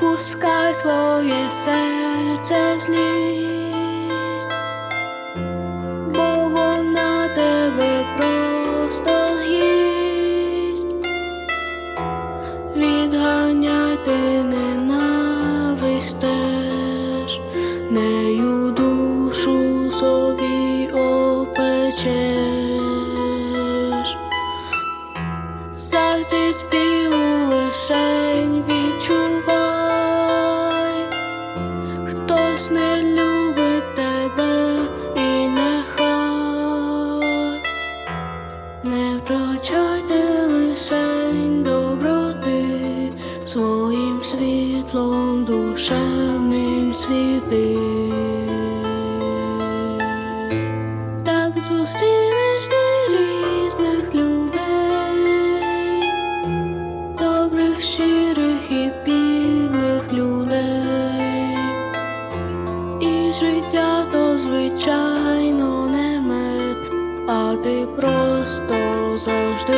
пускай своє серце злість, бо вона тебе просто з'їсть. Відганяй ти ненависть теж, нею душу собі опечеш. Завжди світлом душевним світи. Так зустрінеш ти різних людей, добрих, щирих і підлих людей. І життя то звичайно не мед, а ти просто завжди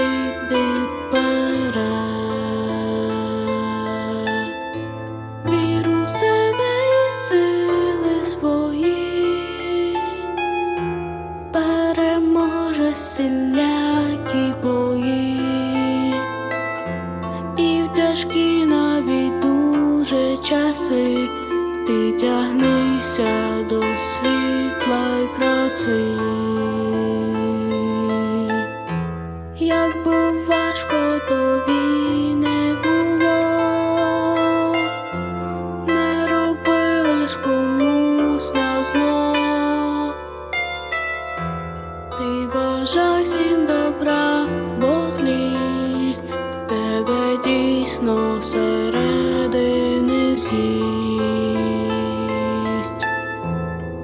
переможе сілякі бої, і в тяжкі навіть дуже часи ти тягнися до світла й краси. всім добра, бо злість тебе дійсно середини з'їсть.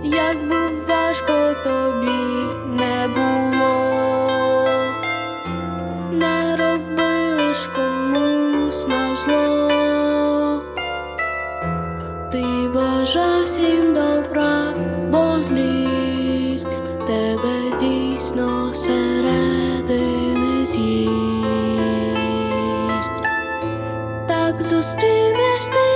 Як би важко тобі не було, не роби лиш комусь на зло, ти бажав всім добра. de